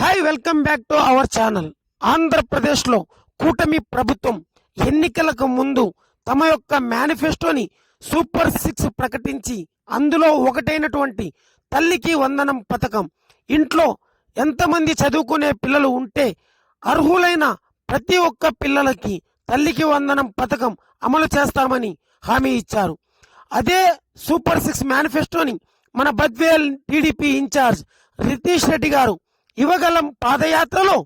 Hi welcome back to our channel ఆంధ్రప్రదేశ్లో కూటమి ప్రభుత్వం ఎన్నికలకు ముందు తమ యొక్క మేనిఫెస్టోని సూపర్ సిక్స్ ప్రకటించి అందులో ఒకటైనటువంటి తల్లికి వందనం పథకం. ఇంట్లో ఎంతమంది చదువుకునే పిల్లలు ఉంటే అర్హులైన ప్రతి ఒక్క పిల్లలకి తల్లికి వందనం పథకం అమలు చేస్తామని హామీ ఇచ్చారు. అదే సూపర్ సిక్స్ మేనిఫెస్టోని మన బద్వేల్ టీడీపీ ఇన్ఛార్జ్ రితీష్ రెడ్డి గారు యువగలం పాదయాత్రలో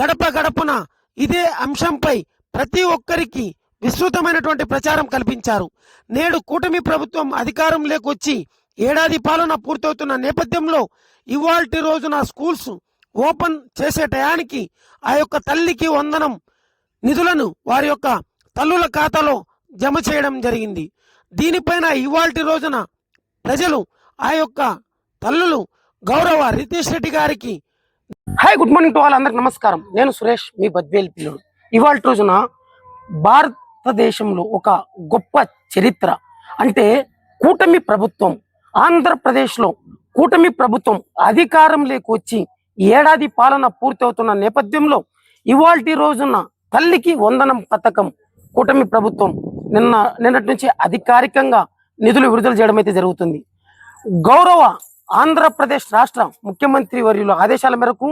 గడప గడపన ఇదే అంశంపై ప్రతి ఒక్కరికి విస్తృతమైనటువంటి ప్రచారం కల్పించారు. నేడు కూటమి ప్రభుత్వం అధికారం లేకొచ్చి ఏడాది పాలన పూర్తవుతున్న నేపథ్యంలో ఇవాల్టి రోజున స్కూల్స్ ఓపెన్ చేసే టయానికి ఆ యొక్క తల్లికి వందనం నిధులను వారి యొక్క తల్లుల ఖాతాలో జమ చేయడం జరిగింది. దీనిపైన ఇవాల్టి రోజున ప్రజలు ఆ యొక్క తల్లులు గౌరవ రితేష్ రెడ్డి గారికి hi good morning to all అందరికి నమస్కారం. నేను సురేష్ మీ బద్వేల్ పిల్లుడు. ఇవాళ రోజున భారతదేశంలో ఒక గొప్ప చరిత్ర అంటే కూటమి ప్రభుత్వం ఆంధ్రప్రదేశ్లో కూటమి ప్రభుత్వం అధికారం వచ్చి ఏడాది పాలన పూర్తవుతున్న నేపథ్యంలో ఇవాల్టి రోజున తల్లికి వందనం పథకం కూటమి ప్రభుత్వం నిన్న నిన్నటి నుంచి అధికారికంగా నిధులు విడుదల చేయడం అయితే జరుగుతుంది. గౌరవ ఆంధ్రప్రదేశ్ రాష్ట్ర ముఖ్యమంత్రి వర్యుల ఆదేశాల మేరకు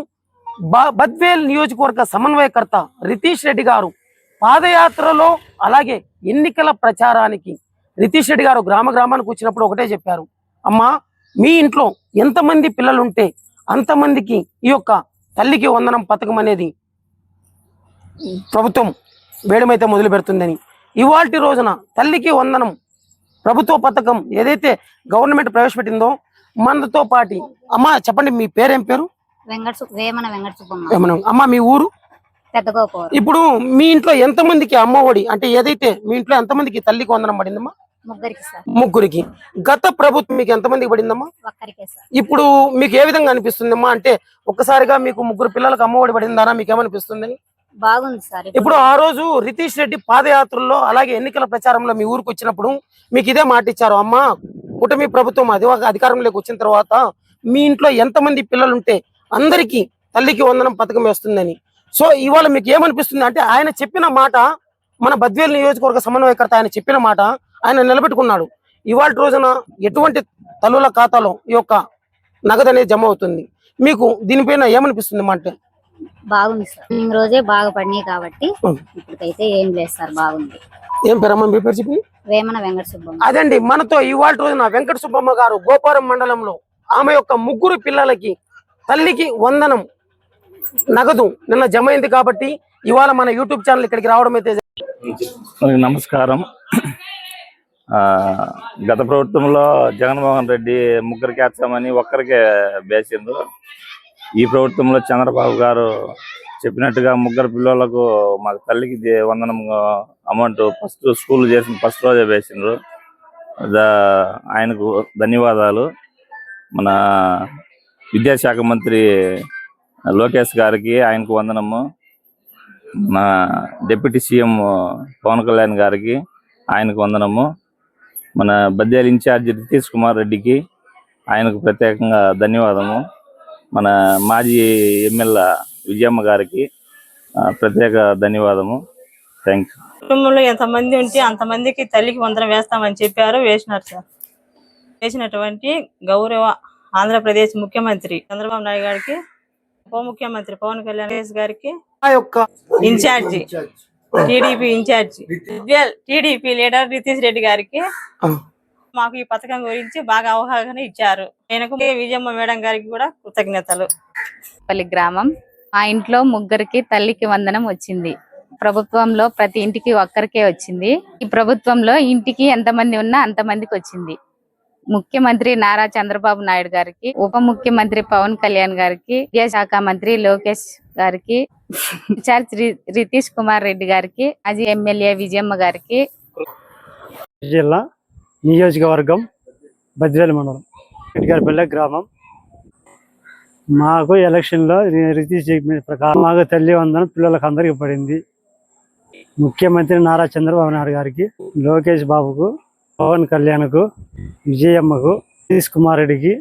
బ- బద్వేల్ నియోజకవర్గ సమన్వయకర్త రితీష్ రెడ్డి గారు పాదయాత్రలో అలాగే ఎన్నికల ప్రచారానికి రితీష్ రెడ్డి గారు గ్రామ గ్రామానికి వచ్చినప్పుడు ఒకటే చెప్పారు. అమ్మా మీ ఇంట్లో ఎంతమంది పిల్లలు ఉంటే అంతమందికి ఈ యొక్క తల్లికి వందనం పథకం అనేది ప్రభుత్వం వేయడమైతే మొదలు పెడుతుందని. ఇవాల్టి రోజున తల్లికి వందనం ప్రభుత్వ పథకం ఏదైతే గవర్నమెంట్ ప్రవేశపెట్టిందో మనతో పాటి. అమ్మ చెప్పండి మీ పేరేం పేరు? వెంకట సు- వేమన వెంకట సుబ్బమ్మ. ఏమన్నా అమ్మ మీ ఊరు? పెద్దగోపూర్ ఇప్పుడు మీ ఇంట్లో ఎంతమందికి అమ్మ ఒడి? అంటే ఏదైతే మీ ఇంట్లో ఎంతమందికి తల్లికి వందనం పడిందమ్మా? ముగ్గురికి గత ప్రభుత్వం మీకు ఎంతమందికి పడిందమ్మా? ఒక్కరికే సార్. ఇప్పుడు మీకు ఏ విధంగా అనిపిస్తుందమ్మా? అంటే ఒక్కసారిగా మీకు ముగ్గురు పిల్లలకు అమ్మ ఒడి పడిందానా మీకు ఏమనిపిస్తుంది బాగుంది సార్. ఇప్పుడు ఆ రోజు రితీష్ రెడ్డి పాదయాత్రలో అలాగే ఎన్నికల ప్రచారంలో మీ ఊరికి వచ్చినప్పుడు మీకు ఇదే మాట ఇచ్చారు. అమ్మా కూటమి ప్రభుత్వం అది అధికారంలోకి వచ్చిన తర్వాత మీ ఇంట్లో ఎంతమంది పిల్లలు ఉంటే అందరికీ తల్లికి వందనం పథకం వేస్తుందని. సో ఇవాళ మీకు ఏమనిపిస్తుంది అంటే ఆయన చెప్పిన మాట మన బద్వేల్ నియోజకవర్గ సమన్వయకర్త ఆయన చెప్పిన మాట ఆయన నిలబెట్టుకున్నాడు. ఇవాళ రోజున ఎటువంటి తల్లుల ఖాతాలో ఈ యొక్క నగదు అనేది జమ అవుతుంది. మీకు దీనిపైన ఏమనిపిస్తుంది మాట బాగుంది సార్. రోజే బాగా పడినాయి కాబట్టి. ఇప్పటికైతే ఏం లేదు సార్ బాగుంది. ఏం పేరమ్మా మీ పేరు చెప్పి వేమన వెంకట సుబ్బమ్మ అదండి మనతో ఇవాళ రోజున వెంకట సుబ్బమ్మ గారు గోపారం మండలంలో ఆమె యొక్క ముగ్గురు పిల్లలకి తల్లికి వందనం నగదు నిన్న జమ అయింది కాబట్టి ఇవాళ మన యూట్యూబ్ ఛానల్ ఇక్కడికి రావడం అయితే నమస్కారం. ఆ, గత ప్రభుత్వంలో జగన్మోహన్ రెడ్డి ముగ్గురికి వేస్తామని ఒక్కరికే వేసిండ్రు ఈ ప్రభుత్వంలో చంద్రబాబు గారు చెప్పినట్టుగా ముగ్గురు పిల్లలకు మా తల్లికి వందనం అమౌంట్ ఫస్ట్ స్కూల్ చేసిన ఫస్ట్ రోజే వేసిండ్రు. దా- ఆయనకు ధన్యవాదాలు. మన విద్యాశాఖ మంత్రి లోకేష్ గారికి ఆయనకు వందనము. మన డిప్యూటీ సీఎం పవన్ కళ్యాణ్ గారికి ఆయనకు వందనము. మన బద్యాల ఇన్ఛార్జి నితీష్ కుమార్ రెడ్డికి ఆయనకు ప్రత్యేకంగా ధన్యవాదము. మన మాజీ ఎమ్మెల్యే విజయమ్మ గారికి ప్రత్యేక ధన్యవాదము. థ్యాంక్ యూ కుటుంబంలో ఎంతమంది ఉంటే అంతమందికి తల్లికి వందనం వేస్తామని చెప్పారు వేసినారు సార్. వేసినటువంటి గౌరవ ఆంధ్రప్రదేశ్ ముఖ్యమంత్రి చంద్రబాబు నాయుడు గారికి ఉప ముఖ్యమంత్రి పవన్ కళ్యాణ్ గారికి incharge TDP incharge TDP leader Nitish Reddy గారికి మాకు ఈ పథకం గురించి బాగా అవగాహన ఇచ్చారు. ఆయనకు విజయమ్మ మేడం గారికి కూడా కృతజ్ఞతలు. పల్లి గ్రామం. మా ఇంట్లో ముగ్గురికి తల్లికి వందనం వచ్చింది. ప్రభుత్వంలో ప్రతి ఇంటికి ఒక్కరికే వచ్చింది. ఈ ప్రభుత్వంలో ఇంటికి ఎంతమంది ఉన్నా అంతమందికి వచ్చింది. ముఖ్యమంత్రి నారా చంద్రబాబు నాయుడు గారికి ఉప ముఖ్యమంత్రి పవన్ కళ్యాణ్ గారికి విద్యాశాఖ మంత్రి లోకేష్ గారికి ఇన్ఛార్జ్ రితీష్ కుమార్ రెడ్డి గారికి మాజీ ఎమ్మెల్యే విజయమ్మ గారికి. జిల్లా నియోజకవర్గం బద్వేలు మండలం. ఇటుగారిపల్లె గ్రామం. మాకు ఎలక్షన్లో రి- రితీష్ చెప్పిన ప్రకారం మాకు తల్లి వందనం పిల్లలకు అందరికి పడింది. ముఖ్యమంత్రి నారా చంద్రబాబు నాయుడు గారికి లోకేష్ బాబుకు పవన్ కళ్యాణ్కు విజయమ్మకు నితీష్ కుమార్ రెడ్డికి